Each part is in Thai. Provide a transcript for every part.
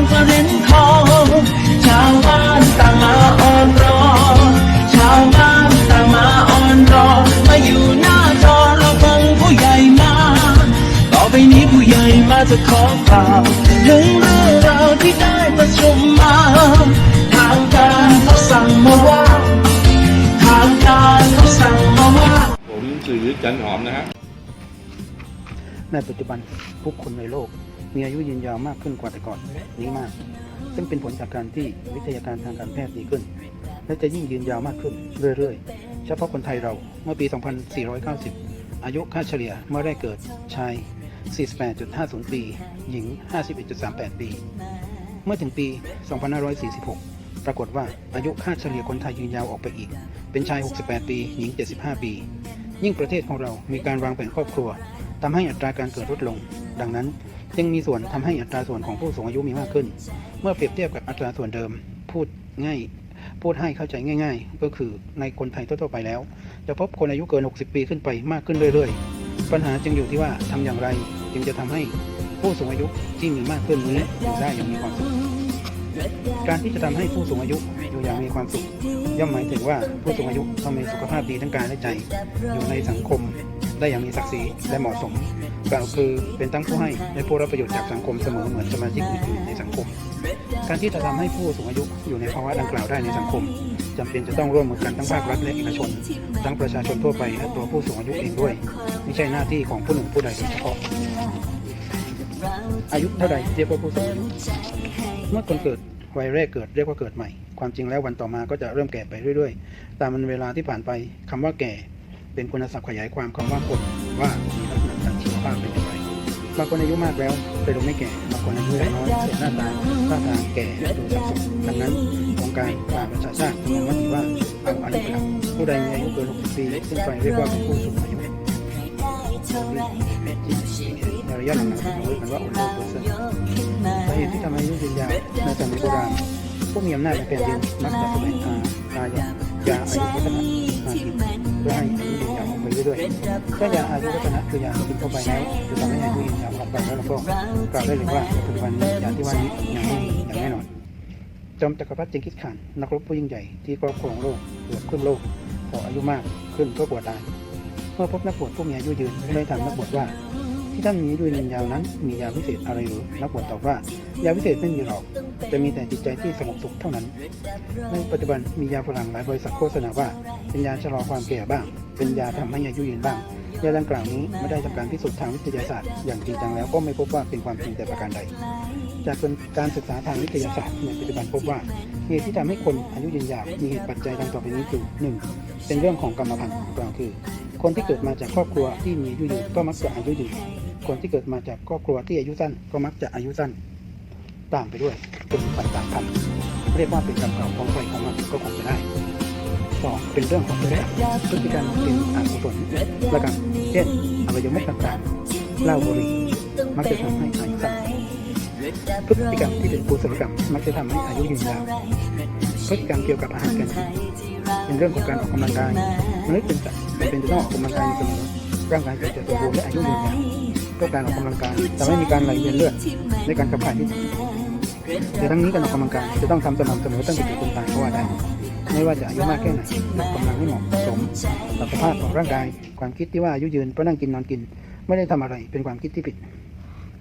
นประเด็นทองชาวบ้านต่างมาอ่อนรอ ชาวบ้านต่างมาอ่อนรอ มาอยู่หน้าจอเราฟังผู้ใหญ่มา ต่อไปนี้ผู้ใหญ่มาจะขอกล่าวถึงเรื่องราวที่ได้ประชุมมา ทางการเขาสั่งมาว่า ทางการเขาสั่งมาว่า ผมสื่อจันหอมนะฮะในปัจจุบันผู้คนในโลก มีอายุยืนยาวมากขึ้นกว่าแต่ก่อนนี้มาก ซึ่งเป็นผลจากการที่วิทยาการทางการแพทย์ดีขึ้น และจะยิ่งยืนยาวมากขึ้นเรื่อยๆ เฉพาะคนไทยเราเมื่อปี 2490 อายุค่าเฉลี่ยเมื่อได้เกิดชาย 48.50 ปี หญิง 51.38 ปี เมื่อถึงปี 2546 ปรากฏว่าอายุค่าเฉลี่ยคนไทยยืนยาวออกไปอีก เป็นชาย 68 ปี หญิง 75 ปี ยิ่งประเทศของเรามีการวางแผนครอบครัวทำให้อัตราการเกิดลดลง ดังนั้น จึงมีส่วนทำให้อัตราส่วนของผู้สูงอายุมีมากขึ้น เมื่อเปรียบเทียบกับอัตราส่วนเดิมพูดง่ายพูดให้เข้าใจง่าย ๆ ก็คือในคนไทยทั่วๆไปแล้ว จะพบคนอายุเกิน 60 ปีขึ้นไปมากขึ้นเรื่อย ๆ ปัญหาจึงอยู่ที่ว่าทำอย่างไร จึงจะทำให้ผู้สูงอายุที่มีมากขึ้นนี้อยู่ได้อย่างมีความสุขการที่จะทำให้ผู้สูงอายุอยู่อย่างมีความสุข ย่อมหมายถึงว่าผู้สูงอายุต้องมีสุขภาพดีทั้งกายและใจ อยู่ในสังคมได้อย่างมีศักดิ์ศรีและเหมาะสม กล่าวคือเป็นทั้งผู้ให้และผู้รับประโยชน์จากสังคมเสมอเหมือนสมาชิกอื่นๆในสังคม การที่จะทำให้ผู้สูงอายุอยู่ในภาวะดังกล่าวได้ในสังคมจำเป็นจะต้องร่วมมือกันทั้งภาครัฐและเอกชน ทั้งประชาชนทั่วไปและตัวผู้สูงอายุเองด้วย ไม่ใช่หน้าที่ของผู้หนึ่งผู้ใดโดยเฉพาะ อายุเท่าใดเรียกว่าผู้สูงอายุเมื่อคนเกิดวัยแรกเกิดเรียกว่าเกิดใหม่ ความจริงแล้ววันต่อมาก็จะเริ่มแก่ไปเรื่อย ๆ ตามมันเวลาที่ผ่านไปคำว่าแก่ เป็นคุณศัพท์ขยายความคำว่าคนว่ามีลักษณะทางชีวภาพเป็นอย่างไรบางคนอายุมากแล้วแต่ดูไม่แก่บางคนอายุน้อยแต่หน้าตาท่าทางแก่ดูสับสนดังนั้นองค์การสหประชาชาติกำหนดมติว่าเอาอายุเป็นหลักผู้ใดมีอายุเกิน60ปีขึ้นไปเรียกว่าเป็นผู้สูงอายุในระยะหลังๆเราเรียกกันว่า older person สาเหตุที่ทำให้อายุยืนยาวในสมัยโบราณผู้มีอำนาจในแผ่นดินมักจะแสวงหาตายา ยาอายุวัฒนะมากินเพื่อให้อายุยืนยาวออกไปเรื่อยๆถ้ายาอายุวัฒนะคือยากินเข้าไปแล้วจะทำให้อายุยืนยาวออกไปแล้วเราก็กล่าวได้เลยว่าปัจจุบันนี้ยาที่ว่านี้ยังไม่มีอย่างแน่นอนจอมจักรพรรดิเจงกิสข่านนักรบผู้ยิ่งใหญ่ที่ครอบครองโลกเกือบครึ่งโลกพออายุมากขึ้นก็ปวดตาย เมื่อพบนักบวชผู้มีอายุยืนได้ถามนักบวชว่า ที่ท่านมีด้วยยืนยาวนั้น มียาวิเศษอะไรหรือนักบวชตอบว่า ยาวิเศษไม่มีหรอก จะมีแต่จิตใจที่สงบสุขเท่านั้น ในปัจจุบันมียาฝรั่งหลายบริษัทโฆษณาว่า เป็นยาชะลอความแก่บ้าง เป็นยาทำให้อายุยืนบ้าง ยาดังกล่าวนี้ไม่ได้จาการพิสูจน์ทางวิทยาศาสตร์ อย่างจริงจังแล้วก็ไม่พบว่าเป็นความจริงแต่ประการใด จากการศึกษาทางวิทยาศาสตร์ในปัจจุบันพบว่าเหตุที่ทำให้คนอายุยืนยาวมีเหตุปัจจัยดังต่อไปนี้คือ 1. เป็นเรื่องของกรรมพันธุ์กล่าวคือ คนที่เกิดมาจากครอบครัวที่มีอายุยืนก็มักจะอายุยืน คนที่เกิดมาจากครอบครัวที่อายุสั้นก็มักจะอายุสั้นตามไปด้วยเป็นปัจจัยพันธุ์เรียกว่าเป็นกรรมเก่าของใครของมันก็คงจะได้สองเป็นเรื่องของพฤติกรรมพฤติกรรมเป็นอกุศลและกันเช่นอวัยวะต่างๆเหล้าบุหรี่มักจะทำให้อายุสั้นพฤติกรรมที่เป็นกุศลกรรมมักจะทำให้อายุยืนยาวพฤติกรรมเกี่ยวกับอาหารการกินเป็นเรื่องของการออกกำลังกายมนุษย์เป็นสัตว์จำเป็นจะต้องออกกำลังกายอยู่เสมอร่างกายจะจะสมบูรณ์และอายุยืนยาว เพราะการออกกำลังกายทำให้มีการไหลเวียนเลือดในการขับถ่ายที่ดีแต่ทั้งนี้การออกกำลังกายจะต้องทำสม่ำเสมอตั้งแต่เกิดจนตายก็ว่าได้ไม่ว่าจะอายุมากแค่ไหนออกกำลังให้เหมาะสมกับสภาพของร่างกาย ความคิดที่ว่าอายุยืนเพราะนั่งกินนอนกิน ไม่ได้ทำอะไรเป็นความคิดที่ผิด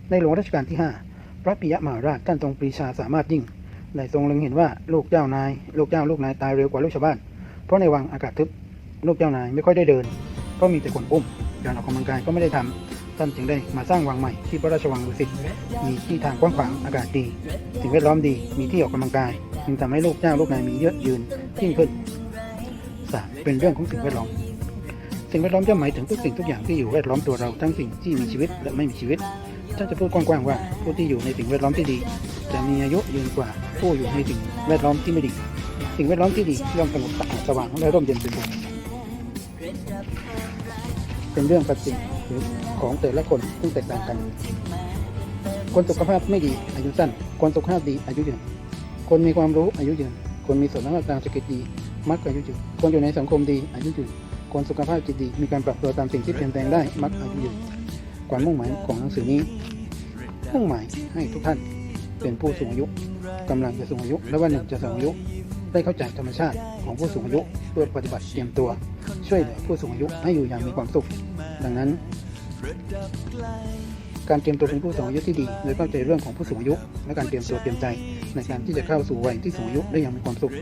ในหลวงรัชกาลที่ 5 พระปิยมหาราชท่านทรงปรีชาสามารถยิ่งได้ทรงเล็งเห็นว่าลูกเจ้านายลูกเจ้าลูกนายตายเร็วกว่าลูกชาวบ้าน เพราะในวังอากาศทึบลูกเจ้านายไม่ค่อยได้เดิน เพราะมีแต่คนอุ้มการออกกำลังกายก็ไม่ได้ทำ ท่านจึงได้มาสร้างวังใหม่ที่พระราชวังดุสิตมีที่ทางกว้างขวางอากาศดี สิ่งแวดล้อมดีมีที่ออกกำลังกายจึงทำให้ลูกเจ้าลูกนายมีเยอะยืนยิ่งขึ้นสามเป็นเรื่องของสิ่งแวดล้อม สิ่งแวดล้อมจะหมายถึงทุกสิ่งทุกอย่างที่อยู่แวดล้อมตัวเราทั้งสิ่งที่มีชีวิตและไม่มีชีวิตถ้าจะพูดกว้างๆว่าผู้ที่อยู่ในสิ่งแวดล้อมที่ดี จะมีอายุยืนกว่าผู้อยู่ในสิ่งแวดล้อมที่ไม่ดี สิ่งแวดล้อมที่ดีย่อมสงบสะอาดสว่างและร่มเย็นเป็นสุข เป็นเรื่องปัจจิหรือของแต่ละคนซึ่งแตกต่างกัน คนสุขภาพไม่ดีอายุสั้น คนสุขภาพดีอายุยืน คนมีความรู้อายุยืน คนมีส่วนทางเศรษฐกิจดีมักอายุยืน คนอยู่ในสังคมดีอายุยืน คนสุขภาพจิตดีมีการปรับตัวตามสิ่งที่เปลี่ยนแปลงได้มักอายุยืน ความมุ่งหมายของหนังสือนี้มุ่งหมายให้ทุกท่านเป็นผู้สูงอายุกำลังจะสูงอายุและวันหนึ่งจะสูงอายุได้เข้าใจธรรมชาติของผู้สูงอายุเพื่อปฏิบัติเตรียมตัว ช่วยเหลือผู้สูงอายุให้อยู่อย่างมีความสุข ดังนั้น การเตรียมตัวเป็นผู้สูงอายุที่ดีโดยเข้าใจเรื่องของผู้สูงอายุ และการเตรียมตัวเตรียมใจ ในการที่จะเข้าสู่วัยที่สูงอายุได้อย่างมีความสุข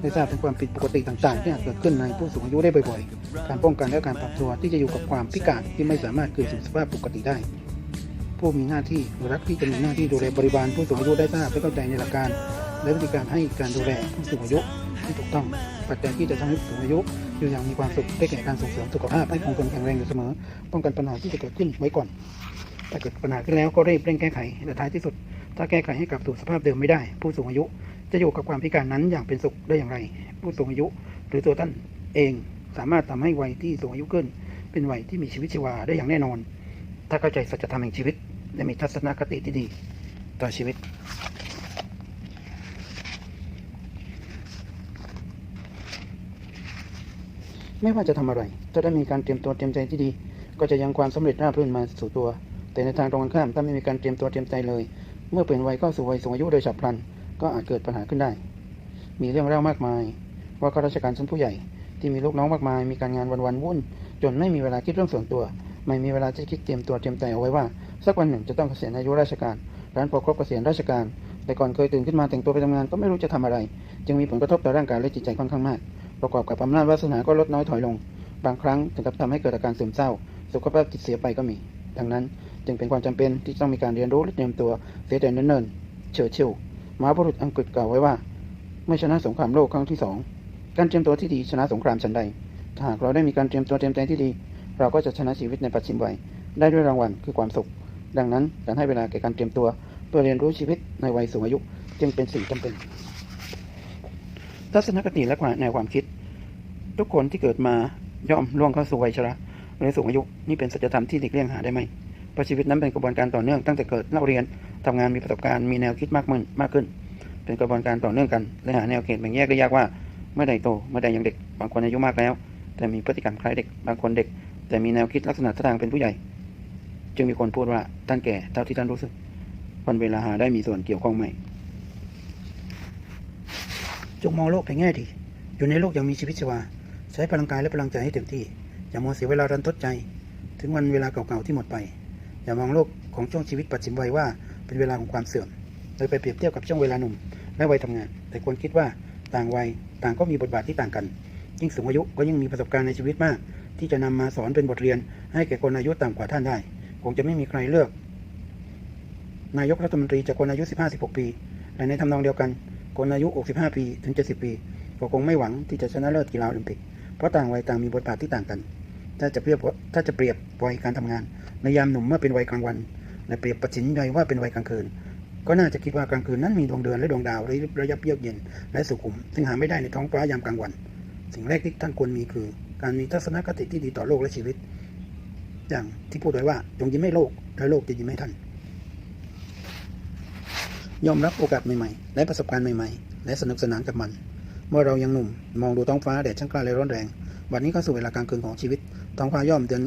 ได้ทราบถึงความผิดปกติต่างๆ ที่อาจเกิดขึ้นในผู้สูงอายุได้บ่อยๆ การป้องกันและการปรับตัวที่จะอยู่กับความพิการที่ไม่สามารถคืนสู่สภาพปกติได้ผู้มีหน้าที่หรือรัฐที่จะมีหน้าที่ดูแลบริบาลผู้สูงอายุได้ทราบและเข้าใจในหลักการ และวิธีการให้การดูแลผู้สูงอายุที่ถูกต้อง ปัจจัยที่จะทำให้ผู้สูงอายุอยู่อย่างมีความสุขได้แก่การส่งเสริมสุขภาพให้คงทนแข็งแรงอยู่เสมอ ป้องกันปัญหาที่จะเกิดขึ้นไว้ก่อน ถ้าเกิดปัญหาขึ้นแล้วก็รีบเร่งแก้ไขและท้ายที่สุด ถ้าแก้ไขให้กลับสู่สภาพเดิมไม่ได้ ผู้สูงอายุจะอยู่กับความพิการนั้นอย่างเป็นสุขได้อย่างไร ผู้สูงอายุ หรือตัวท่านเองสามารถทำให้วัยที่สูงอายุขึ้น เป็นวัยที่มีชีวิตชีวาได้อย่างแน่นอน ถ้าเข้าใจสัจธรรมแห่งชีวิต และมีทัศนคติที่ดี ต่อชีวิต ไม่ว่าจะทำอะไรถ้าได้มีการเตรียมตัวเตรียมใจที่ดี ก็จะยังความสำเร็จราบรื่นมาสู่ตัว แต่ในทางตรงกันข้ามถ้าไม่มีการเตรียมตัวเตรียมใจเลย เมื่อเปลี่ยนวัยเข้าสู่วัยสูงอายุโดยฉับพลัน ก็อาจเกิดปัญหาขึ้นได้ มีเรื่องเล่ามากมาย ว่าข้าราชการชั้นผู้ใหญ่ ที่มีลูกน้องมากมาย มีการงานวันๆวุ่น จนไม่มีเวลาคิดเรื่องส่วนตัว ไม่มีเวลาที่คิดเตรียมตัวเตรียมใจเอาไว้ว่า สักวันหนึ่งจะต้องเกษียณอายุราชการร้านพอครบเกษียณราชการ แต่ก่อนเคยตื่นขึ้นมาแต่งตัวไปทำงานก็ไม่รู้จะทำอะไร จึงมีผลกระทบต่อร่างกายและจิตใจค่อนข้างมาก ประกอบกับอำนาจวาสนาก็ลดน้อยถอยลง บางครั้งถึงกับทำให้เกิดอาการซึมเศร้า สุขภาพจิตเสียไปก็มี ดังนั้นจึงเป็นความจำเป็นที่ต้องมีการเรียนรู้และเตรียมตัวเสียแต่เนิ่นๆเฉิดชิวมหาบุรุษอังกฤษกล่าวไว้ว่า ไม่ชนะสงครามโลกครั้งที่สองการเตรียมตัวที่ดีชนะสงครามฉันใดหากเราได้มีการเตรียมตัวเตรียมใจที่ดี เราก็จะชนะชีวิตในปัจฉิมวัยได้ด้วยรางวัลคือความสุข ดังนั้นการให้เวลาแก่การเตรียมตัวเพื่อเรียนรู้ชีวิตในวัยสูงอายุ จึงเป็นสิ่งจำเป็น ทัศนคติและแนวความคิด ทุกคนที่เกิดมาย่อมล่วงเข้าสู่วัยชราหรือสูงอายุนี่เป็นสัจธรรมที่หลีกเลี่ยงหาได้ไหมเพราะชีวิตนั้นเป็นกระบวนการต่อเนื่องตั้งแต่เกิดเล่าเรียนทำงานมีประสบการณ์มีแนวคิดมากขึ้นมากขึ้น เป็นกระบวนการต่อเนื่องกันและหาแนวเขตแบ่งแยกได้ยากว่าเมื่อใดโตเมื่อใดยังเด็ก บางคนอายุมากแล้ว แต่มีพฤติกรรมคล้ายเด็ก บางคนเด็ก แต่มีแนวคิดลักษณะท่าทางเป็นผู้ใหญ่ จึงมีคนพูดว่าท่านแก่เท่าที่ท่านรู้สึกวันเวลาหาได้มีส่วนเกี่ยวข้องไหม จงมองโลกในแง่ดี อยู่ในโลกยังมีชีวิตชีวา ใช้พลังกายและพลังใจให้เต็มที่ อย่ามัวเสียเวลารันทดใจ ถึงวันเวลาเก่าๆที่หมดไป อย่ามองโลกของช่วงชีวิตปัจฉิมวัยว่าเป็นเวลาของความเสื่อม โดยไปเปรียบเทียบกับช่วงเวลาหนุ่ม และวัยทำงาน แต่ควรคิดว่าต่างวัยต่างก็มีบทบาทที่ต่างกัน ยิ่งสูงอายุก็ยิ่งมีประสบการณ์ในชีวิตมาก ที่จะนำมาสอนเป็นบทเรียน ให้แก่คนอายุต่ำกว่าท่านได้ คงจะไม่มีใครเลือก นายกรัฐมนตรีจากคนอายุ 15-16 ปี และในทำนองเดียวกัน คนอายุ 65 ปีถึง 70 ปี ก็คงไม่หวังที่จะชนะเลิศกีฬาโอลิมปิก เพราะต่างวัยต่างมีบทบาทที่ต่างกัน ถ้าจะเปรียบถ้าจะเปรียบวัยการทำงาน ในยามหนุ่มเมื่อเป็นวัยกลางวันและเปรียบปัจฉิมวัยว่าเป็นวัยกลางคืน ก็น่าจะคิดว่ากลางคืนนั้นมีดวงเดือนและดวงดาวระยับเยือกเย็น และสุขุม ซึ่งหาไม่ได้ในท้องฟ้ายามกลางวัน สิ่งแรกที่ท่านควรมีคือ การมีทัศนคติที่ดีต่อโลกและชีวิต อย่างที่พูดไว้ว่าจงยิ้มให้โลกและโลกจะยิ้มให้ท่าน ยอมรับโอกาสใหม่ๆ และประสบการณ์ใหม่ๆ และสนุกสนานกับมัน เมื่อเรายังหนุ่ม มองดูท้องฟ้าแดดช่างกล้าและร้อนแรง วันนี้เข้าสู่เวลากลางคืนของชีวิต ท้องฟ้าย่อมเดือน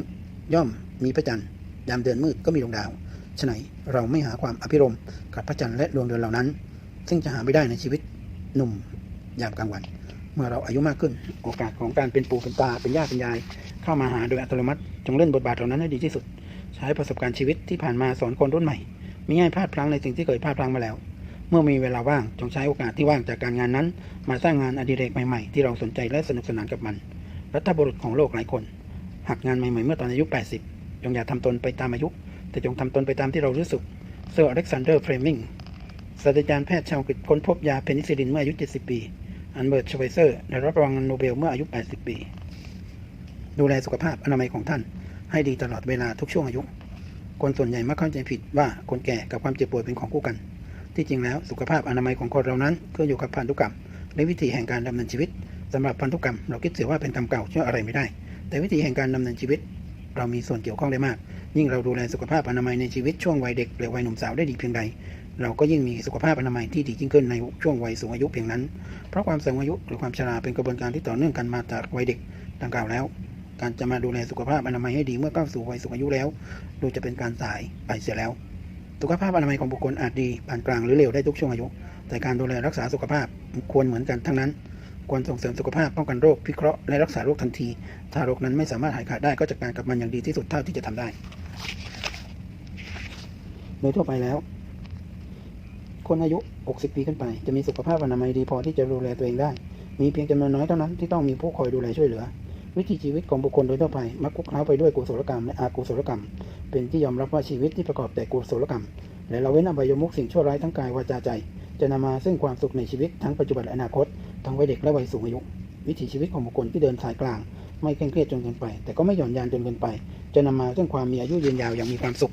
ย่อมมีพระจันทร์ ยามเดือนมืดก็มีดวงดาว ฉะไหนเราไม่หาความอภิรมกับพระจันทร์และดวงเดือนเหล่านั้น ซึ่งจะหาไม่ได้ในชีวิตหนุ่มยามกลางวัน เมื่อเราอายุมากขึ้น โอกาสของการเป็นปู่เป็นตาเป็นย่าเป็นยาย เข้ามาหาโดยอัตโนมัติ จงเล่นบทบาทเหล่านั้นให้ดีที่สุด ใช้ประสบการณ์ชีวิตที่ผ่านมาสอนคนรุ่นใหม่ มิให้พลาดพลั้งในสิ่งที่เคยพลาดพลั้งมาแล้ว เมื่อมีเวลาว่างจงใช้โอกาสที่ว่างจากการงานนั้น มาสร้างงานอดิเรกใหม่ๆ ที่เราสนใจและสนุกสนานกับมัน รัฐบุรุษของโลกหลายคนหักงานใหม่ๆ เมื่อตอนอายุ 80 จงอย่าทำตนไปตามอายุ แต่จงทำตนไปตามที่เรารู้สึกเซอร์อเล็กซานเดอร์เฟรมิงศาสตราจารย์แพทย์ชาวอังกฤษค้นพบยาเพนิซิลินเมื่ออายุ 70 ปี อันเบิร์ตชไวเซอร์ได้รับรางวัลโนเบลเมื่ออายุ 80 ปี ดูแลสุขภาพอนามัยของท่าน ให้ดีตลอดเวลาทุกช่วงอายุ คนส่วนใหญ่มักเข้าใจผิดว่าคนแก่กับความเจ็บป่วยเป็นของคู่กัน ที่จริงแล้วสุขภาพอนามัยของคนเรานั้นขึ้นอยู่กับพันธุกรรมและวิธีแห่งการดำเนินชีวิตสำหรับพันธุกรรมเราคิดเสียว่าเป็นกรรมเก่าช่วยอะไรไม่ได้ แต่วิธีแห่งการดำเนินชีวิต เรามีส่วนเกี่ยวข้องได้มาก ยิ่งเราดูแลสุขภาพอนามัยในชีวิตช่วงวัยเด็กหรือวัยหนุ่มสาวได้ดีเพียงใด เราก็ยิ่งมีสุขภาพอนามัยที่ดียิ่งขึ้นในช่วงวัยสูงอายุเพียงนั้น เพราะความสูงอายุหรือความชราเป็นกระบวนการที่ต่อเนื่องกันมาจากวัยเด็กดังกล่าวแล้ว การจะมาดูแลสุขภาพอนามัยให้ดีเมื่อเข้าสู่วัยสูงอายุแล้ว ดูจะเป็นการสายไปเสียแล้ว สุขภาพอนามัยของบุคคลอาจดีปานกลางหรือเลวได้ทุกช่วงอายุ แต่การดูแลรักษาสุขภาพควรเหมือนกันทั้งนั้น ควรส่งเสริมสุขภาพป้องกันโรคพิเคราะห์และรักษาโรคทันที ถ้าโรคนั้นไม่สามารถหายขาดได้ก็จัดการกับมันอย่างดีที่สุดเท่าที่จะทำได้ โดยทั่วไปแล้ว คนอายุ 60 ปีขึ้นไป จะมีสุขภาพอนามัยดีพอที่จะดูแลตัวเองได้ มีเพียงจำนวนน้อยเท่านั้นที่ต้องมีผู้คอยดูแลช่วยเหลือ วิถีชีวิตของบุคคลโดยทั่วไปมักคุกเคล้าไปด้วยกุศลกรรมและอกุศลกรรม เป็นที่ยอมรับว่าชีวิตที่ประกอบแต่กุศลกรรม และเราเว้นอบายมุขสิ่งชั่วร้ายทั้งกายวาจาใจ จะนำมาซึ่งความสุขในชีวิตทั้งปัจจุบันและอนาคต ทั้งวัยเด็กและวัยสูงอายุ วิถีชีวิตของบุคคลที่เดินสายกลาง ไม่เคร่งเครียดจนเกินไป แต่ก็ไม่หย่อนยานจนเกินไป จะนำมาซึ่งความมีอายุยืนยาวอย่างมีความสุข